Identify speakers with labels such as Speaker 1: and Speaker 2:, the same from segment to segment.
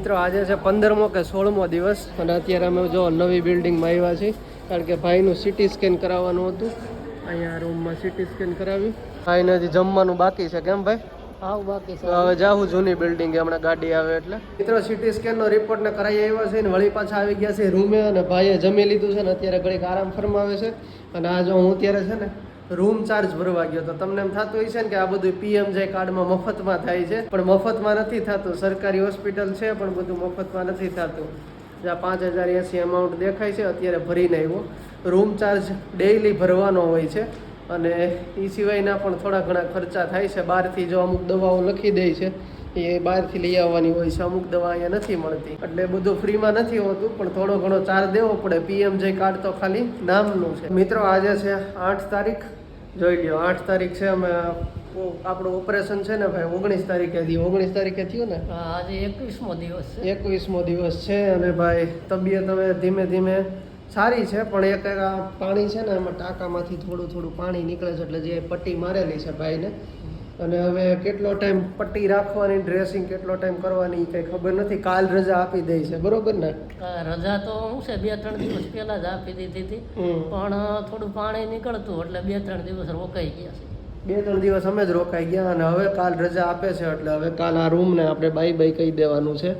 Speaker 1: મિત્રો આજે છે પંદરમો કે સોળમો દિવસ અને અત્યારે અમે જો નવી બિલ્ડિંગમાં આવ્યા છીએ કારણ કે ભાઈનું સિટી સ્કેન કરાવવાનું હતું. અહીંયા રૂમમાં સિટી સ્કેન કરાવ્યું ભાઈને હજી જમવાનું બાકી છે કેમ ભાઈ?
Speaker 2: આવું બાકી
Speaker 1: હવે જાઉં જૂની બિલ્ડિંગ હમણાં ગાડી આવે એટલે. મિત્રો સિટી સ્કેનનો રિપોર્ટ ને કરાવી આવ્યો છે ને વળી પાછા આવી ગયા છે રૂમે અને ભાઈએ જમી લીધું છે ને અત્યારે ઘડીક આરામ ફરમાવે છે. અને આ જો હું અત્યારે છે ને રૂમ ચાર્જ ભરવા ગયો તો તમને એમ થતું હોય છે ને કે આ બધું પીએમજે કાર્ડમાં મફતમાં થાય છે. પણ મફતમાં નથી થતું. સરકારી હોસ્પિટલ છે, પણ બધું મફતમાં નથી થતું. જ્યાં પાંચ હજાર એંસી અમાઉન્ટ દેખાય છે, અત્યારે ભરીને આવ્યો. રૂમ ચાર્જ ડેઈલી ભરવાનો હોય છે. અને એ સિવાયના પણ થોડા ઘણા ખર્ચા થાય છે. બહારથી જો અમુક દવાઓ લખી દે છે, એ બહારથી લઈ આવવાની હોય છે. અમુક દવા અહીંયા નથી મળતી. એટલે બધું ફ્રીમાં નથી હોતું, પણ થોડો ઘણો ચાર્જ દેવો પડે. પીએમ જે કાર્ડ તો ખાલી નામનું છે. મિત્રો, આજે છે આઠ તારીખ. જોઈ લ્યો આઠ તારીખ છે અમે આપણું ઓપરેશન છે ને ભાઈ ઓગણીસ તારીખે થયું. ઓગણીસ તારીખે થયું ને?
Speaker 2: આજે એકવીસમો દિવસ છે.
Speaker 1: એકવીસમો દિવસ છે અને ભાઈ તબિયત હવે ધીમે ધીમે સારી છે પણ એક પાણી છે ને એમાં ટાંકામાંથી થોડું થોડું પાણી નીકળે છે એટલે જે પટ્ટી મારેલી છે ભાઈને અને હવે કેટલો ટાઈમ પટ્ટી રાખવાની ડ્રેસિંગ કેટલો ટાઈમ કરવાની કંઈ ખબર નથી. કાલ રજા આપી દે છે બરોબર ને?
Speaker 2: રજા તો હું છે બે ત્રણ દિવસ પહેલા જ આપી દીધી હતી. પણ થોડું પાણી નીકળતું એટલે બે ત્રણ દિવસ રોકાઈ ગયા છે.
Speaker 1: બે ત્રણ દિવસ અમે જ રોકાઈ ગયા અને હવે કાલ રજા આપે છે એટલે હવે કાલ આ રૂમને આપણે બાય બાય કહી દેવાનું છે.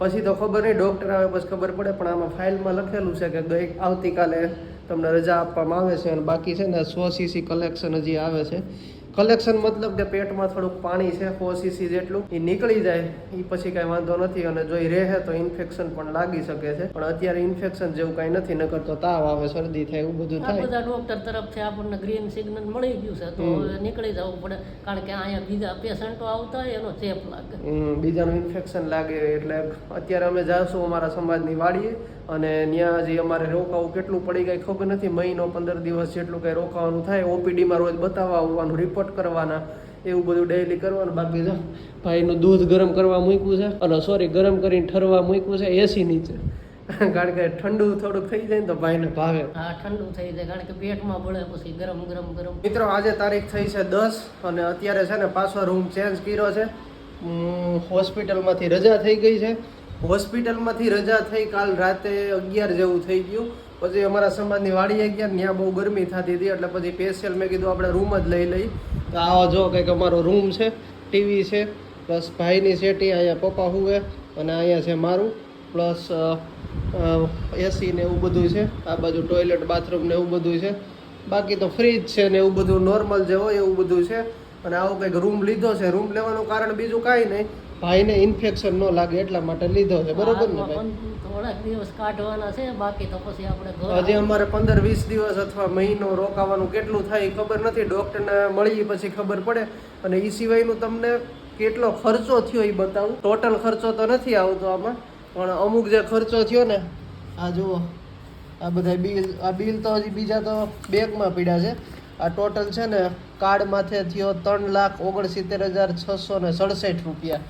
Speaker 1: પછી તો ખબર નહીં ડૉક્ટર આવે પછી ખબર પડે પણ આમાં ફાઇલમાં લખેલું છે કે ગઈ આવતીકાલે તમને રજા આપવામાં આવે છે અને બાકી છે ને સો સીસી કલેક્શન હજી આવે છે. કલેક્શન મતલબ કે પેટમાં થોડુંક પાણી છે ફોર સીસી જેટલું એ નીકળી જાય એ પછી કાંઈ વાંધો નથી અને જો એ રહે તો ઇન્ફેક્શન પણ લાગી શકે છે. પણ અત્યારે ઇન્ફેક્શન જેવું કાંઈ નથી નકર તો તાવ આવે શરદી થાય એવું બધું થાય.
Speaker 2: બધા ડોક્ટર તરફથી આપણને ગ્રીન સિગ્નલ મળી ગયું છે તો નીકળી જવું પડે કારણ કે અહીંયા બીજા પેશન્ટો આવતા હોય એનો ચેપ લાગે.
Speaker 1: બીજાનું ઇન્ફેક્શન લાગે એટલે અત્યારે અમે જાશું અમારા સમાજની વાડીએ અને ત્યાં હજી અમારે રોકાવું કેટલું પડી ગઈ ખબર નથી મહિનો પંદર દિવસ જેટલું કંઈ રોકાવાનું થાય ઓપીડીમાં રોજ બતાવવા આવવાનું રિપોર્ટ કરવાના એવું બધું ડેલી કરવાનું. બાકી જો ભાઈનું દૂધ ગરમ કરવા મૂક્યું છે અને સોરી ગરમ કરીને ઠરવા મૂક્યું છે એસી નીચે. કારણ કે ઠંડુ થોડુંક થઈ જાય ને તો ભાઈને ભાવે.
Speaker 2: આ ઠંડુ થઈ જાય કારણ કે પેટમાં બળે પછી ગરમ ગરમ ગરમ.
Speaker 1: મિત્રો આજે તારીખ થઈ છે દસ અને અત્યારે છે ને પાછો રૂમ ચેન્જ કર્યો છે. હોસ્પિટલમાંથી રજા થઈ ગઈ છે. હોસ્પિટલમાંથી રજા થઈ કાલ રાતે અગિયાર જેવું થઈ ગયું. પછી અમારા સમાજની વાડી ગયા ત્યાં બહુ ગરમી થતી હતી. એટલે પછી સ્પેશિયલ મેં કીધું આપણે રૂમ જ લઈ લઈ તો આવો જો કંઈક અમારો રૂમ છે ટીવી છે પ્લસ ભાઈની સેટી અહીંયા પપ્પા હુએ અને અહીંયા છે મારું પ્લસ એસી ને એવું બધું છે. આ બાજુ ટોયલેટ બાથરૂમ ને એવું બધું છે. બાકી તો ફ્રીજ છે ને એવું બધું નોર્મલ જે હોય એવું બધું છે. અને આવો કંઈક રૂમ લીધો છે. રૂમ લેવાનું કારણ બીજું કાંઈ નહીં. ભાઈને ઇન્ફેક્શન ન લાગે એટલા માટે લીધો છે. બરોબર ને ભાઈ?
Speaker 2: થોડાક દિવસ કાઢવાના છે બાકી તો પછી આપણે
Speaker 1: હજી અમારે પંદર વીસ દિવસ અથવા મહિનો રોકાવાનું કેટલું થાય ખબર નથી. ડૉક્ટરને મળીએ પછી ખબર પડે. અને એ સિવાયનું તમને કેટલો ખર્ચો થયો એ બતાવું. ટોટલ ખર્ચો તો નથી આવતો આમાં પણ અમુક જે ખર્ચો થયો ને આ જુઓ આ બધા બિલ આ બિલ તો હજી બીજા તો બેગમાં પીડ્યા છે. આ ટોટલ છે ને કાર્ડ માથે થયો ત્રણ લાખ ઓગણસિત્તેર હજાર છસો ને સડસઠ રૂપિયા.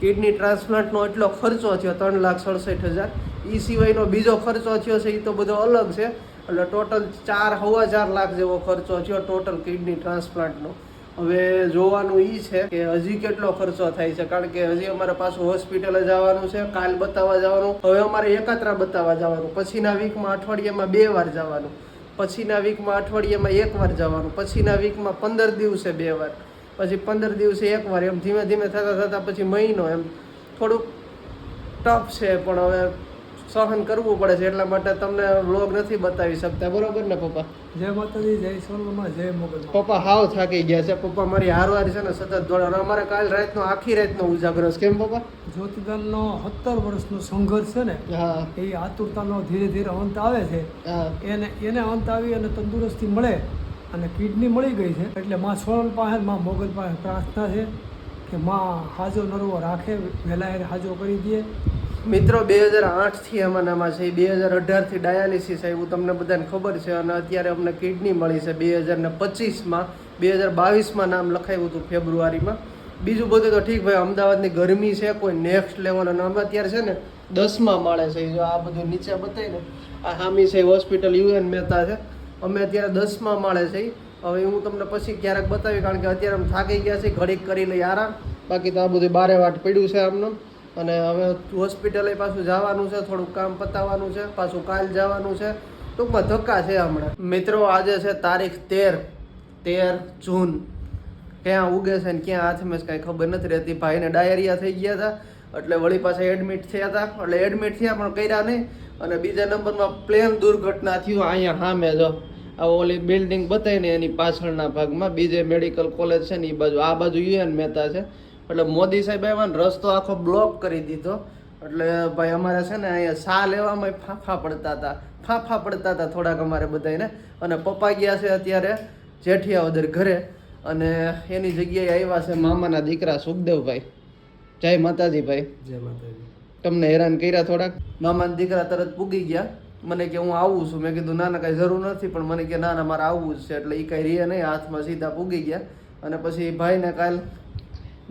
Speaker 1: કિડની ટ્રાન્સપ્લાન્ટનો એટલો ખર્ચો થયો, ત્રણ લાખ સડસઠ હજાર. એ સિવાયનો બીજો ખર્ચો થયો છે એ તો બધો અલગ છે. એટલે ટોટલ ચાર, હવા ચાર લાખ જેવો ખર્ચો થયો ટોટલ કિડની ટ્રાન્સપ્લાન્ટનો. હવે જોવાનું એ છે કે હજી કેટલો ખર્ચો થાય છે, કારણ કે હજી અમારે પાછું હોસ્પિટલે જવાનું છે, કાલ બતાવવા જવાનું. હવે અમારે એકાત્રા બતાવવા જવાનું, પછીના વીકમાં અઠવાડિયામાં બે વાર જવાનું, પછીના વીકમાં અઠવાડિયામાં એક વાર જવાનું, પછીના વીકમાં પંદર દિવસે બે વાર. પછી પંદર દિવસે એક વાર એમ ધીમે ધીમે થતાં થતાં પછી મહિનો એમ થોડુંક ટફ છે પણ હવે સહન કરવું પડે છે એટલા માટે તમને વ્લોગ નથી બતાવી શકતા. બરોબર ને પપ્પા?
Speaker 3: જય માતાજી જય સોનલમાં જય મોગલ
Speaker 1: પપ્પા હાવ થાકી ગયા છે પપ્પા મારી હારવાર છે ને સતત દોડ. અને અમારે કાલ રાતનો આખી રાતનો ઉજાગરો છે. કેમ પપ્પા?
Speaker 3: જ્યોતિદાનનો સત્તર વર્ષનો સંઘર્ષ છે ને એ આતુરતાનો ધીરે ધીરે અંત આવે છે. એને એને અંત આવી અને તંદુરસ્તી મળે. અને કિડની મળી ગઈ છે. એટલે માં સોનલ પાસે, માં મોગલ પાસે પ્રાર્થના છે કે માં હાજો નરવો રાખે વહેલા હાજો કરી દે.
Speaker 1: મિત્રો, બે હજાર આઠથી અમારામાં છે, બે હજાર અઢારથી ડાયાલિસિસ આવ્યું, તમને બધાને ખબર છે, અને અત્યારે અમને કિડની મળી છે બે હજાર ને પચીસમાં, બે હજાર બાવીસમાં નામ લખાયું હતું ફેબ્રુઆરીમાં. બીજું બધું તો ઠીક, ભાઈ, અમદાવાદની ગરમી છે, કોઈ નેક્સ્ટ લેવલ અને અમે અત્યારે છે ને દસમાં માળે છે, જો આ બધું નીચે બતાવીને, આ હામી છે, હોસ્પિટલ યુએન મહેતા છે. અમે અત્યારે દસમા માળે છે. હવે હું તમને પછી ક્યારેક બતાવી કારણ કે અત્યારે અમે થાકી ગયા છે ઘડીક કરી લઈ આરામ. બાકી તો આ બધું બારે વાટ પડ્યું છે આમનું. અને હવે હોસ્પિટલે પાછું જવાનું છે, થોડુંક કામ પતાવવાનું છે, પાછું કાલ જવાનું છે. ટૂંકમાં ધક્કા છે હમણાં. મિત્રો, આજે છે તારીખ તેર તેર જૂન. ક્યાં ઉગે છે ને ક્યાં હાથમાં મેં કાંઈ ખબર નથી રહેતી. ભાઈને ડાયરિયા થઈ ગયા હતા, એટલે વળી પાછા એડમિટ થયા હતા. એટલે એડમિટ થયા પણ કર્યા નહીં. અને બીજા નંબરમાં પ્લેન દુર્ઘટના થયું, અહીંયા હા મેં જો. આ ઓલી બિલ્ડિંગ બતાવીને એની પાછળના ભાગમાં બીજે મેડિકલ કોલેજ છે ને એ બાજુ આ બાજુ યુએન મહેતા છે. એટલે મોદી સાહેબ આવ્યા ને રસ્તો આખો બ્લોક કરી દીધો. એટલે ભાઈ અમારે છે ને અહીંયા સા લેવામાં ફાંફા પડતા હતા. ફાંફા પડતા હતા થોડાક અમારે બધાને અને પપ્પા ગયા છે અત્યારે જેઠિયાવદર ઘરે. અને એની જગ્યાએ આવ્યા છે મામાના દીકરા સુખદેવભાઈ. જય માતાજી ભાઈ.
Speaker 3: જય માતાજી.
Speaker 1: તમને હેરાન કર્યા થોડાક? મામાના દીકરા તરત પૂગી ગયા. મને કે હું આવું છું. મેં કીધું ના ના કાંઈ જરૂર નથી. પણ મને કે ના ના મારે આવવું જ છે. એટલે એ કાંઈ રીએ નહીં. હાથમાં સીધા પૂગી ગયા. અને પછી ભાઈને કાલ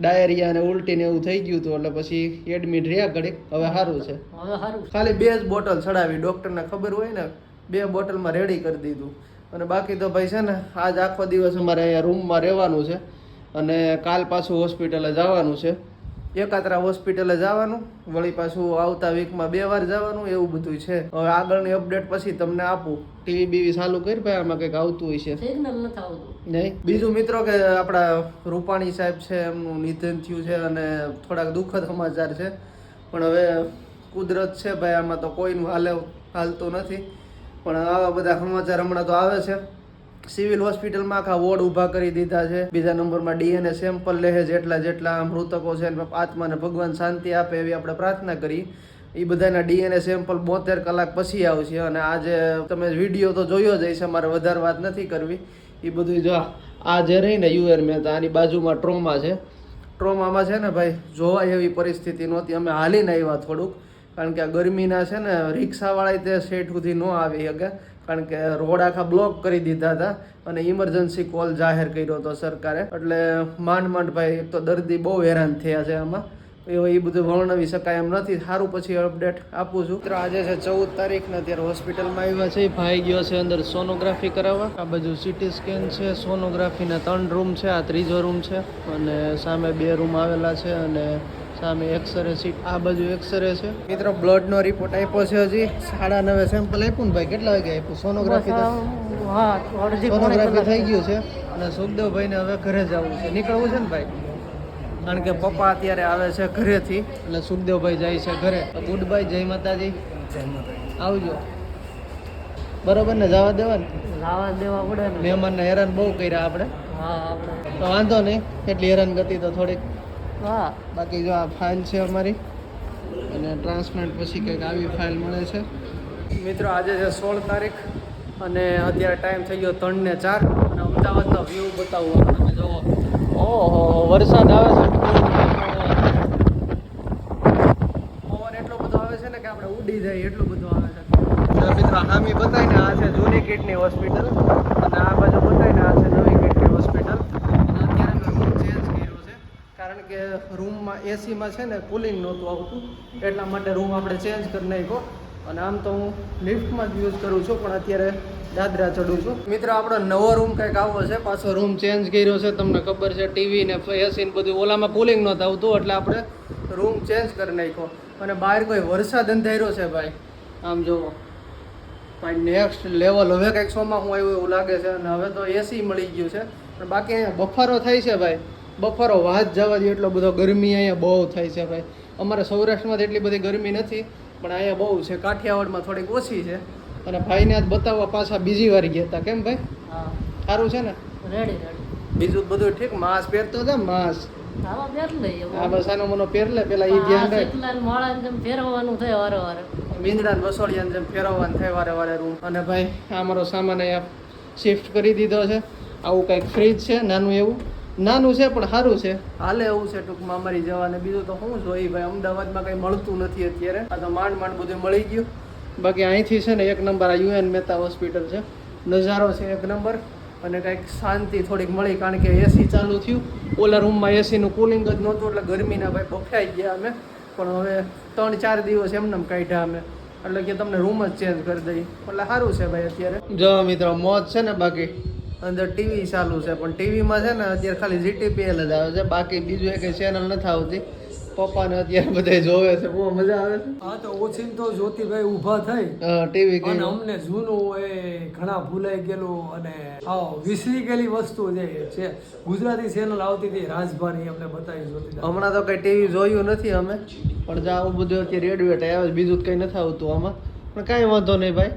Speaker 1: ડાયરિયા અને ઉલટી ને એવું થઈ ગયું હતું. એટલે પછી એડમિટ રહ્યા ઘડીક હવે સારું છે.
Speaker 2: હવે સારું
Speaker 1: ખાલી બે જ બોટલ ચડાવી. ડૉક્ટરને ખબર હોય ને બે બોટલમાં રેડી કરી દીધું. અને બાકી તો ભાઈ છે ને આજ આખો દિવસ અમારે અહીંયા રૂમમાં રહેવાનું છે. અને કાલ પાછું હોસ્પિટલે જવાનું છે. એકાત્રા હોસ્પિટલે જવાનું વળી પાછું આવતા વીકમાં બે વાર જવાનું એવું બધું છે. હવે આગળની અપડેટ પછી તમને આપું. ટીવી બીવી ચાલુ કરી ભાઈ આમાં કંઈક આવતું હોય છે.
Speaker 2: સિગ્નલ નથી આવતું.
Speaker 1: નહીં? બીજું મિત્રો કે આપણા રૂપાણી સાહેબ છે એમનું નિધન થયું છે અને થોડાક દુઃખદ સમાચાર છે. પણ હવે કુદરત છે ભાઈ આમાં તો કોઈનું હાલે હાલતું નથી. પણ આવા બધા સમાચાર હમણાં તો આવે છે. સિવિલ હોસ્પિટલમાં આખા વોર્ડ ઊભા કરી દીધા છે. બીજા નંબરમાં ડીએનએ સેમ્પલ લેહે જેટલા જેટલા મૃતકો છે આત્માને ભગવાન શાંતિ આપે એવી આપણે પ્રાર્થના કરી. એ બધાના ડીએનએ સેમ્પલ બોતેર કલાક પછી આવશે અને આજે તમે વીડિયો તો જોયો જ હશે, મારે વધારે વાત નથી કરવી. એ બધું જો આ જે રહી ને યુએર મહેતા આની બાજુમાં ટ્રોમા છે. ટ્રોમામાં છે ને ભાઈ, જોવાય એવી પરિસ્થિતિ નહોતી. અમે હાલીને આવ્યા થોડુંક. કારણ કે આ ગરમીના છે ને રિક્ષાવાળા તે સેઠ સુધી ન આવી શકે. કારણ કે રોડ આખા બ્લોક કરી દીધા હતા અને ઇમરજન્સી કોલ જાહેર કર્યો હતો સરકારે. એટલે માંડ માંડ ભાઈ, એક તો દર્દી બહુ હેરાન થયા છે આમાં. એ એ બધું વર્ણવી શકાય એમ નથી. સારું પછી અપડેટ આપું છું. મિત્રો, આજે છે ચૌદ તારીખ ને અત્યારે હોસ્પિટલમાં આવ્યા છે. ભાઈ ગયો છે અંદર સોનોગ્રાફી કરાવવા. આ બાજુ સિટી સ્કેન છે સોનોગ્રાફીના ત્રણ રૂમ છે, આ ત્રીજો રૂમ છે અને સામે બે રૂમ આવેલા છે અને સામે એક્સરે સીટ આ બાજુ એક્સરે છે. મિત્રો બ્લડનો રિપોર્ટ આપ્યો છે હજી. સાડા નવે સેમ્પલ આપ્યું ને ભાઈ કેટલા વાગે આપ્યું? સોનોગ્રાફી તો
Speaker 2: હા
Speaker 1: સોનોગ્રાફી થઈ ગયું છે. અને સુખદેવભાઈને હવે ઘરે જવું છે. નીકળવું છે ને ભાઈ? કારણ કે પપ્પા અત્યારે આવે છે ઘરેથી. એટલે સુખદેવભાઈ જાય છે ઘરે. ગુડ બાય જય માતાજી.
Speaker 3: જય માતાજી.
Speaker 1: આવજો. બરોબર ને? જવા દેવા ને
Speaker 2: જવા દેવા પડે ને.
Speaker 1: મહેમાનને હેરાન બહુ કર્યા આપણે.
Speaker 2: હા આપણે.
Speaker 1: તો વાંધો નહીં. એટલી હેરાન ગતિ તો થોડીક
Speaker 2: હા.
Speaker 1: બાકી જો આ ફાઇલ છે અમારી અને ટ્રાન્સપ્લાન્ટ પછી કંઈક આવી ફાઇલ મળે છે. મિત્રો આજે છે સોળ તારીખ અને અત્યારે ટાઈમ થઈ ગયો ત્રણ ને ચાર અને અમદાવાદનો વ્યૂ બતાવું તમે જુઓ. ઓહો વરસાદ આવે છે. પવન એટલો બધો આવે છે ને કે આપણે ઉડી જાય એટલું બધું આવે છે. મિત્રો હામી બતાવીને આ છે જૂની કિડની હોસ્પિટલ અને આ બાજુ બતાવીને આ છે નવી કિડની હોસ્પિટલ અને અત્યારે મેં રૂમ ચેન્જ કર્યો છે કારણ કે રૂમમાં એસીમાં છે ને કુલિંગ નહોતું આવતું, એટલા માટે રૂમ આપણે ચેન્જ કરી નાખ્યો. અને આમ તો હું લિફ્ટમાં જ યુઝ કરું છું, પણ અત્યારે દાદરા ચડું છું. મિત્રો, આપણો નવો રૂમ કંઈક આવો છે? પાછો રૂમ ચેન્જ કર્યો છે, તમને ખબર છે ટીવી ને એસી ને બધું. ઓલામાં કુલિંગ નહોતું આવતું, એટલે આપણે રૂમ ચેન્જ કરી નાખ્યો. અને બહાર કોઈ વરસાદ અંધાર્યો છે ભાઈ? આમ જુઓ. ભાઈ નેક્સ્ટ લેવલ હવે કંઈક શોમાં હું આવ્યું એવું લાગે છે, અને હવે તો એસી મળી ગયું છે. પણ બાકી અહીંયા બફારો થાય છે ભાઈ. બફારો વાત જવા દે એટલો બધો ગરમી અહીંયા બહુ થાય છે ભાઈ. અમારે સૌરાષ્ટ્રમાં એટલી બધી ગરમી નથી પણ અહીંયા બહુ છે. કાઠિયાવાડમાં થોડીક ઓછી છે. અને ભાઈને આજ બતાવવા પાછા બીજી વાર ગયા હતા. કેમ ભાઈ?
Speaker 2: હા.
Speaker 1: સારું છે ને?
Speaker 2: રેડી રેડી
Speaker 1: બીજું બધું ઠીક? માસ પહેરતો હતા માસ? આ બસ આનો મનો પેલા એ ધ્યાન રાખ.
Speaker 2: જેમ ફેરવવાનું થાય વારે વારે.
Speaker 1: મીંદડા ને જેમ ફેરવવાનું થાય વારે વારે રૂમ. અને ભાઈ આ મારો સામાન અહીંયા શિફ્ટ કરી દીધો છે. આવું કંઈક ફ્રીજ છે નાનું એવું. નાનું છે પણ સારું છે. હાલે એવું છે ટૂંકમાં અમારી જવાને. બીજું તો શું જોઈએ ભાઈ અમદાવાદમાં કંઈ મળતું નથી અત્યારે. આ તો માંડ માંડ બધું મળી ગયું. બાકી અહીંથી છે ને એક નંબર આ યુએન મહેતા હોસ્પિટલ છે. નજારો છે એક નંબર. અને કંઈક શાંતિ થોડીક મળી કારણ કે એસી ચાલુ થયું. ઓલા રૂમમાં એસીનું કુલિંગ જ નહોતું એટલે ગરમીના ભાઈ બફાઈ ગયા અમે. પણ હવે ત્રણ ચાર દિવસ એમને કાઢ્યા અમે. એટલે કે તમને રૂમ જ ચેન્જ કરી દઈએ. એટલે સારું છે ભાઈ અત્યારે. જો મિત્રો મોજ છે ને બાકી? અંદર ટીવી ચાલુ છે પણ ટીવીમાં છે ને અત્યારે ખાલી જીટીપીએલ જ આવે છે બાકી બીજું એક ચેનલ નથી આવતી. પપ્પાને અત્યારે બધા જોવે છે બહુ મજા આવે છે.
Speaker 3: હા તો ઓછી તો જ્યોતિભાઈ ઊભા થઈ.
Speaker 1: ટીવી
Speaker 3: અને અમને જૂનું એ ઘણા ભૂલાઈ ગયેલું અને હા વિસરી ગયેલી વસ્તુ જે છે ગુજરાતી ચેનલ આવતી હતી રાજભાની અમને બતાવી જોતી
Speaker 1: હમણાં તો કઈ ટીવી જોયું નથી અમે પણ જ્યાં આવું બધું અત્યારે એડવેટ આવે બીજું કઈ નથી આવતું આમાં. પણ કાંઈ વાંધો નહીં ભાઈ.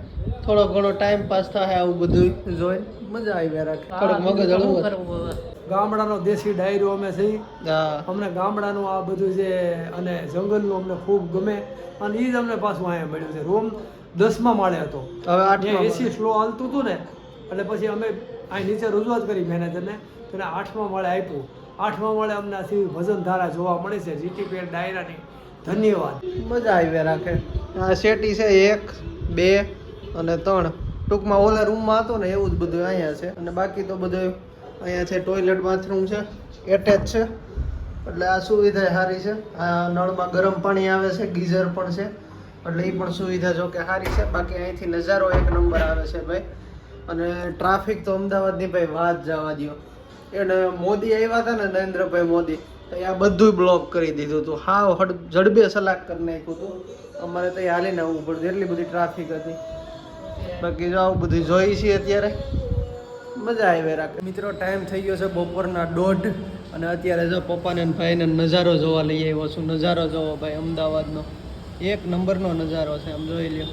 Speaker 1: થોડો ઘણો ટાઈમ પાસ થાય આવું બધું જોઈને મજા આવી રાખે થોડોક મગજ હળવું
Speaker 3: ગામડાનો દેશી ડાયરો અમે થઈ અમને ગામડાનું આ બધું છે અને જંગલનું અમને ખૂબ ગમે. અને એ જ અમને પાછું અહીંયા મળ્યું છે. રૂમ દસમા માળે હતો.
Speaker 1: હવે
Speaker 3: એસી સ્લો હાલતું હતું ને એટલે પછી અમે અહીં નીચે રજૂઆત કરી મેનેજરને. તેને આઠમા માળે આપ્યું. આઠમા માળે અમને ભજન ધારા જોવા મળે છે. જીટીપી ડાયરાની. ધન્યવાદ.
Speaker 1: મજા આવી રાખે આ શેટી છે એક, બે અને ત્રણ. ટૂંકમાં ઓલા રૂમમાં હતું ને એવું જ બધું અહીંયા છે. અને બાકી તો બધું અહીંયા છે ટોયલેટ બાથરૂમ છે એટેચ છે. એટલે આ સુવિધા સારી છે. આ નળમાં ગરમ પાણી આવે છે, ગીઝર પણ છે. એટલે એ પણ સુવિધા જો કે સારી છે. બાકી અહીંથી નજારો એક નંબર આવે છે ભાઈ. અને ટ્રાફિક તો અમદાવાદની ભાઈ વાત જવા દ્યો. એને મોદી આવ્યા હતા ને નરેન્દ્રભાઈ મોદી. તો આ બધું બ્લોક કરી દીધું હતું. હડ જડબે સલાક કરી નાખ્યું હતું. અમારે તો હાલીને આવવું પડતું એટલી બધી ટ્રાફિક હતી. બાકી જો આવું બધું જોઈ છીએ અત્યારે. મજા આવી રાખે મિત્રો ટાઈમ થઈ ગયો છે બપોરના દોઢ. અને અત્યારે જો પપ્પાને ભાઈને નજારો જોવા લઈ આવ્યો છું. નજારો જોવો ભાઈ, અમદાવાદનો. એક નંબરનો નજારો છે. આમ જોઈ લ્યો.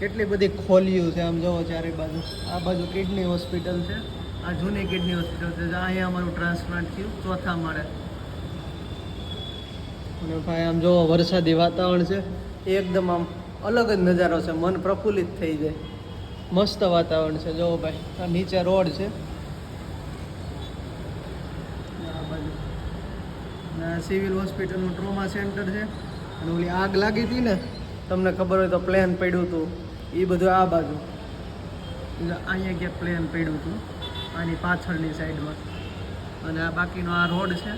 Speaker 1: કેટલી બધી ખોલીઓ છે. આમ જોવો ચારે બાજુ. આ બાજુ કિડની હોસ્પિટલ છે. આ જૂની કિડની હોસ્પિટલ છે. અહીંયા અમારું ટ્રાન્સપ્લાન્ટ થયું ચોથા માળે. અને ભાઈ આમ જોવો વરસાદી વાતાવરણ છે એકદમ આમ અલગ જ નજારો છે. મન પ્રફુલ્લિત થઈ જાય. મસ્ત વાતાવરણ છે. જોવો ભાઈ આ નીચે રોડ છે. સિવિલ હોસ્પિટલનું ટ્રોમા સેન્ટર છે. અને ઓલી આગ લાગી હતી ને તમને ખબર હોય તો પ્લેન પડ્યું હતું. એ બધું આ બાજુ. એટલે અહીંયા ક્યાંક પ્લેન પડ્યું હતું. આની પાછળની સાઈડમાં. અને આ બાકીનો આ રોડ છે.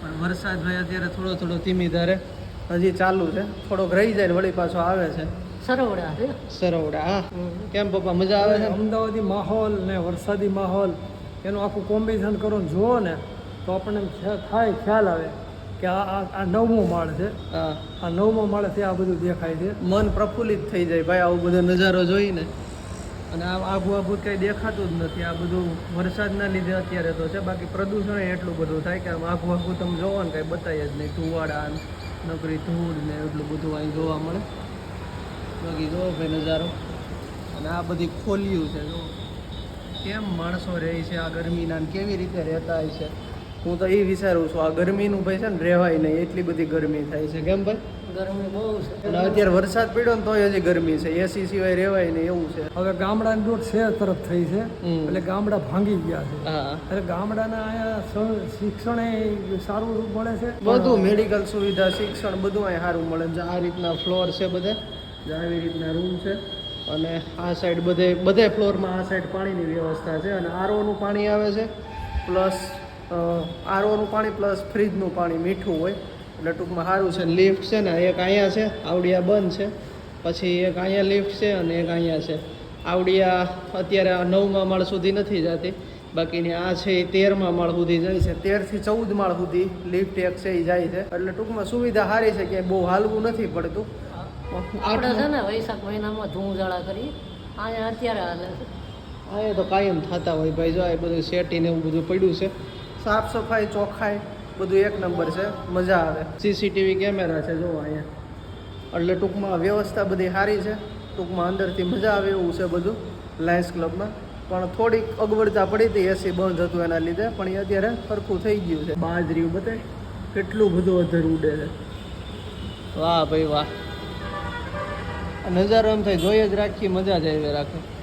Speaker 1: પણ વરસાદ ભાઈ અત્યારે થોડો થોડો ધીમી ધારે હજી ચાલુ છે. થોડોક રહી જાય ને વળી પાછો આવે છે.
Speaker 2: સરવડા
Speaker 1: સરોવડા હા. કેમ પપ્પા મજા આવે છે?
Speaker 3: અમદાવાદી માહોલ ને વરસાદી માહોલ એનું આખું કોમ્બિનેશન કરો ને જુઓ ને તો આપણને થાય ખ્યાલ આવે કે આ આ આ નવમો માળ છે. આ નવમો માળથી આ બધું દેખાય છે.
Speaker 1: મન પ્રફુલ્લિત થઈ જાય ભાઈ આવું બધો નજારો જોઈને. અને આ આભું આઘું કંઈ દેખાતું જ નથી. આ બધું વરસાદના લીધે અત્યારે તો છે. બાકી પ્રદૂષણ એટલું બધું થાય કે આમ આઘું આભું તમે જોવો ને કંઈ બતાય જ નહીં. ધુવાડા નકરી ધૂળ ને એટલું બધું અહીં જોવા મળે. બાકી જોવો ભાઈ નજારો. અને આ બધી ખોલ્યું છે જો કેમ માણસો રહે છે આ ગરમીના કેવી રીતે રહેતા હોય છે? હું તો એ વિચારું છું આ ગરમીનું ભાઈ છે ને રહેવાય નહીં એટલી બધી ગરમી થાય છે કેમ ભાઈ?
Speaker 2: ગરમી બહુ છે.
Speaker 1: અને અત્યારે વરસાદ પડ્યો ને તોય હજી ગરમી છે એસી સિવાય રહેવાય નહીં એવું છે.
Speaker 3: હવે ગામડાની દોટ શહેર તરફ થઈ છે
Speaker 1: હમ.
Speaker 3: એટલે ગામડા ભાંગી ગયા છે.
Speaker 1: હા.
Speaker 3: એટલે ગામડાના અહીંયા શિક્ષણ એ સારું મળે છે.
Speaker 1: બધું મેડિકલ સુવિધા શિક્ષણ બધું અહીં સારું મળે છે. આ રીતના ફ્લોર છે બધે. જે આવી રીતના રૂમ છે. અને આ સાઈડ બધે બધે ફ્લોરમાં આ સાઈડ પાણીની વ્યવસ્થા છે. અને આરઓનું પાણી આવે છે. પ્લસ આરઓનું પાણી પ્લસ ફ્રીજનું પાણી મીઠું હોય એટલે ટૂંકમાં સારું છે. લિફ્ટ છે ને એક અહીંયા છે આવડિયા બંધ છે. પછી એક અહીંયા લિફ્ટ છે અને એક અહીંયા છે. આવડિયા અત્યારે નવમા માળ સુધી નથી જતી. બાકીની આ છે એ તેરમા માળ સુધી જાય છે. તેરથી ચૌદ માળ સુધી લિફ્ટ એક છે એ જાય છે. એટલે ટૂંકમાં સુવિધા સારી છે કે બહુ હાલવું નથી પડતું.
Speaker 2: આપણે છે ને વૈશાખ મહિનામાં ધૂમઝાળા કરી અહીંયા અત્યારે હાલે છે.
Speaker 1: અહીંયા તો કાયમ થતા હોય ભાઈ જો આ બધું સેટી ને એવું બધું પડ્યું છે સાફ સફાઈ, ચોખ્ખાઈ, બધું એક નંબર છે. મજા આવે. સીસીટીવી કેમેરા છે જો અહીંયા. એટલે ટૂંકમાં વ્યવસ્થા બધી સારી છે. ટૂંકમાં અંદરથી મજા આવે એવું છે બધું લાયન્સ ક્લબમાં પણ થોડીક અગવડતા પડી હતી, એસી બંધ હતું એના લીધે. પણ એ અત્યારે સરખું થઈ ગયું છે. બાજરી બતાય. કેટલું બધું અધર ઉડે છે. વાહ ભાઈ વાહ. નજારો એમ થાય જોઈએ જ રાખી મજા જ આવી રાખે.